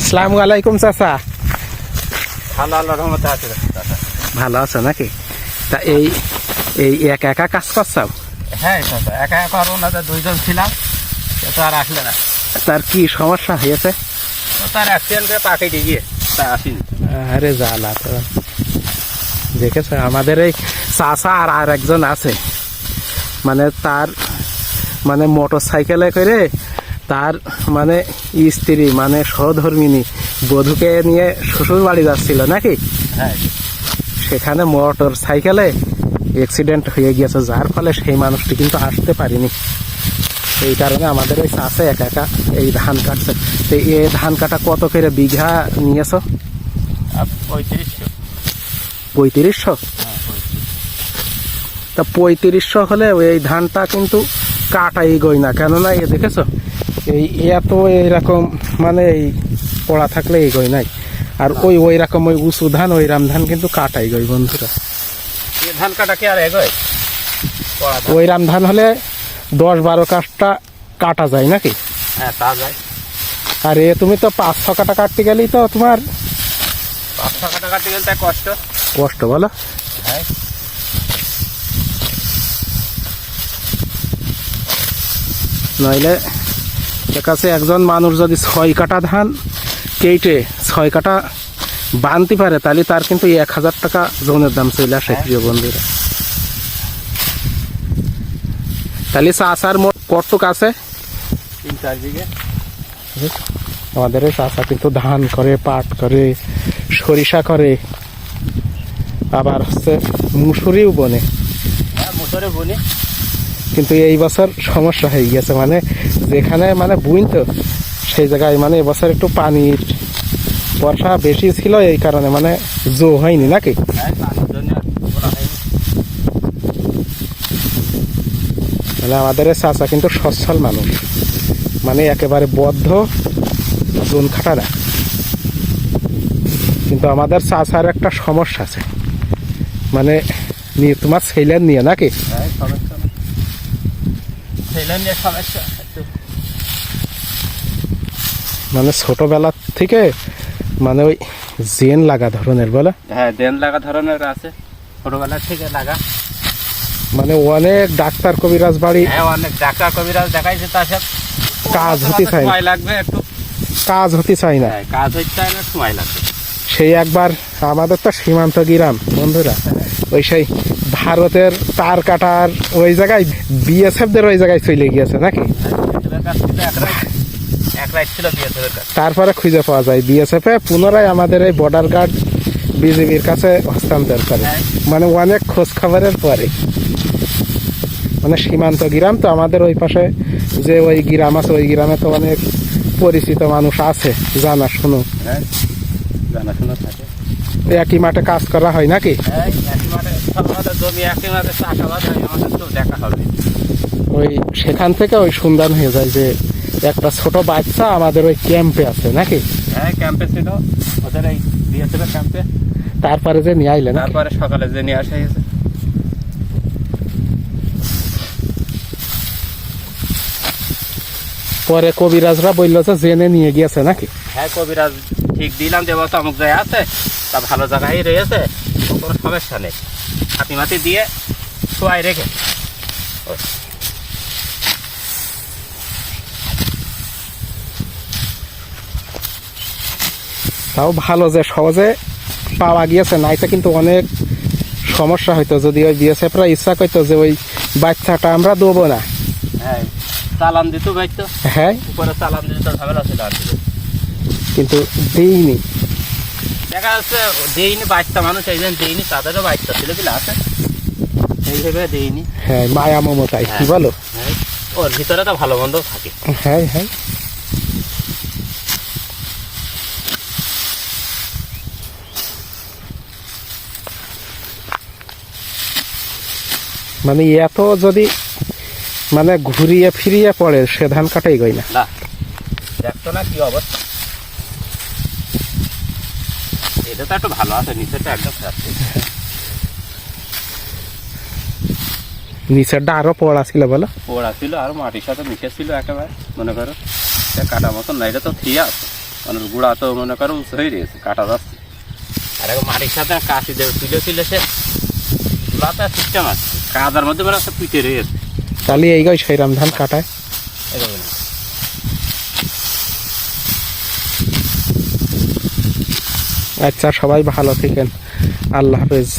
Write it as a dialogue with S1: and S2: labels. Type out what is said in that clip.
S1: আসসালামু আলাইকুম চাচা।
S2: ভালো আল্লাহ রহমতে আছে দাদা
S1: ভালো আছো নাকি? তা এই এই একা একা কাজ করছাও
S2: হ্যাঁ দাদা একা একা আর ওনাদের দুইজন ছিলাম তো আর আসলে না।
S1: তার কি সমস্যা হয়েছে?
S2: তো তার অ্যাক্সিডেন্ট পাকে গিয়ে তা আসিনি।
S1: আরে জ্বালা তো। দেখেছ আমাদের এই চাচা আর আর একজন আছে। মানে তার মানে মোটর সাইকেলে করে তার মানে স্ত্রী মানে সহধর্মিনী বধূকে নিয়ে শ্বশুর বাড়ি যাচ্ছিল নাকি?
S2: হ্যাঁ।
S1: সেখানে মোটর সাইকেলে অ্যাক্সিডেন্ট হয়ে গিয়েছে যার ফলে সেই মানুষটি কিন্তু আসতে পারিনি। এই কারণে আমাদের ওই চাষে একা একা এই ধান কাটছে। তো এই ধান কাটা কত করে বিঘা নিয়েছো?
S2: পঁয়ত্রিশশো।
S1: পঁয়ত্রিশশো?
S2: হ্যাঁ পঁয়ত্রিশ
S1: তা পঁয়ত্রিশশো হলে এই ধানটা কিন্তু কাটাই গই না। কেননা এ দেখেছ এই এত এরকম মানে এই পড়া থাকলে এই গই নাই। আর ওই ওই রকম ওই উঁচু ধান ওই রাম ধান কিন্তু কাটাই গই বন্ধুরা।
S2: এ ধান কাটা কি আর এগোয়
S1: ওই রাম ধান হলে দশ বারো কাঠটা কাটা যায় নাকি?
S2: হ্যাঁ তা যায়।
S1: আর এ তুমি তো পাঁচ ছ কাটা কাটতে গেলেই তো তোমার
S2: পাঁচশো কাটা কাটতে গেলে তাই কষ্ট।
S1: কষ্ট বলো।
S2: হ্যাঁ।
S1: নইলে এর কাছে একজন মানুষ যদি ছয় কাটা ধান কেটে ছয় কাটা বানতে পারে তাহলে তার কিন্তু এক হাজার টাকা জনের দাম চলে আসে
S2: হ্যাঁ।
S1: প্রিয় বন্ধুরা। তাহলে চাষার মোট কটুক আছে?
S2: তিন চার বিঘে।
S1: আমাদের চাষা কিন্তু ধান করে পাট করে সরিষা করে আবার হচ্ছে মুসুরিও বনে।
S2: হ্যাঁ বনি।
S1: কিন্তু এই বছর সমস্যা হয়ে গেছে মানে যেখানে মানে বুইন তো, সেই জায়গায় মানে এবছর একটু পানির বর্ষা বেশি ছিল, এই কারণে মানে জো হয়নি নাকি? মানে আমাদের চাচা কিন্তু সচ্ছল মানুষ। মানে একেবারে বদ্ধ জোন খাটা না কিন্তু আমাদের চাচার একটা সমস্যা আছে। মানে নিয়ে, তোমার ছেলের নিয়ে নাকি?
S2: হ্যাঁ সমস্যা নেই ছেলে নিয়ে সমস্যা একটু
S1: মানে ছোটবেলা থেকে মানে ওই জেন লাগা ধরনের বলে?
S2: হ্যাঁ জেন লাগা ধরনের আছে ছোটবেলা থেকে লাগা।
S1: মানে অনেক ডাক্তার কবিরাজ বাড়ি।
S2: হ্যাঁ অনেক ডাক্তার কবিরাজ দেখাইছে তার সাথে।
S1: কাজ হতে চায় না।
S2: সময় লাগবে একটু।
S1: কাজ হতে চাই না।
S2: হ্যাঁ কাজ হতে চায় না সময় লাগবে।
S1: সেই একবার আমাদের তো সীমান্ত গ্রাম বন্ধুরা। ওই সেই ভারতের তার কাটার ওই জায়গায় বিএসএফদের ওই জায়গায় চলে গিয়েছে নাকি?
S2: থেকে এক রাইট ছিল বিএসএফের কাছে।
S1: তারপরে খুঁজে পাওয়া যায় বিএসএফ এ পুনরায় আমাদের এই বর্ডার গার্ড বিজেপির কাছে হস্তান্তর করে।
S2: হ্যাঁ।
S1: মানে অনেক খোঁজ খবরের পরে। মানে সীমান্ত গ্রাম তো আমাদের ওই পাশে যে ওই গ্রাম আছে ওই গ্রামে তো অনেক পরিচিত মানুষ আছে জানা শুনো
S2: হ্যাঁ থাকে।
S1: একই মাঠে কাজ করা হয় নাকি?
S2: হ্যাঁ
S1: ওই সেখান থেকে ওই সন্ধান হয়ে যায় যে একটা ছোট বাচ্চা আমাদের ওই ক্যাম্পে আছে নাকি?
S2: হ্যাঁ ক্যাম্পে ছিল। ওদের এই বিএসএফের ক্যাম্পে।
S1: তারপরে যে নিয়ে আইলেন
S2: তারপরে সকালে যে নিয়ে আসা হয়েছে।
S1: পরে কবিরাজরা বলল যে জেনে নিয়ে গিয়েছে নাকি?
S2: হ্যাঁ কবিরাজ ঠিক দিলাম যে বছর অমুক জায়গায় আছে তা ভালো জায়গায় রয়েছে কোনো সমস্যা নেই। হাতি মাতি দিয়ে শোয়াই রেখে।
S1: তাও ভালো যে সহজে পাওয়া গিয়েছে নাইতে কিন্তু অনেক সমস্যা হইতো। যদি ওই বিএসএফরা ইচ্ছা করতো যে ওই বাচ্চাটা আমরা দেবো না।
S2: হ্যাঁ চালান দিত ভাই
S1: হ্যাঁ।
S2: উপরে চালান দিত ঝামেলা ছিল আর
S1: কিন্তু দিইনি।
S2: দেখা যাচ্ছে দেইনি বাচ্চা মানুষ এই জন্য দেইনি তাদেরও বাচ্চা ছিল কি আছে। সেই ভেবে দেইনি।
S1: হ্যাঁ মায়া মমতাই কি বলো?
S2: হ্যাঁ। ওর ভিতরে তো ভালো মন্দ থাকে।
S1: হ্যাঁ হ্যাঁ। মানে এত যদি মানে ঘুরিয়ে ফিরিয়ে পড়ে সে ধান কাটাই গই না।
S2: দেখতো না কি অবস্থা। এটা তো একটু ভালো আছে নিচেটা একদম
S1: নিচেরটা আরও পড়া ছিল বলো।
S2: পোড়া ছিল আর মাটির সাথে মিশে ছিল একেবারে মনে করো। কাটা মতন না এটা তো থিয়া আছে। মানে গুড়া তো মনে করো হয়ে গেছে কাটা যাচ্ছে। আর মাটির সাথে কাশি দেবে তুলে তুলে সে তুলাতে সিস্টেম আছে। কাদার মধ্যে মানে একটা পিঠে রে
S1: তাহলে এই গাই সেইরাম ধান কাটায়। আচ্ছা সবাই ভালো থাকেন। আল্লাহ হাফেজ।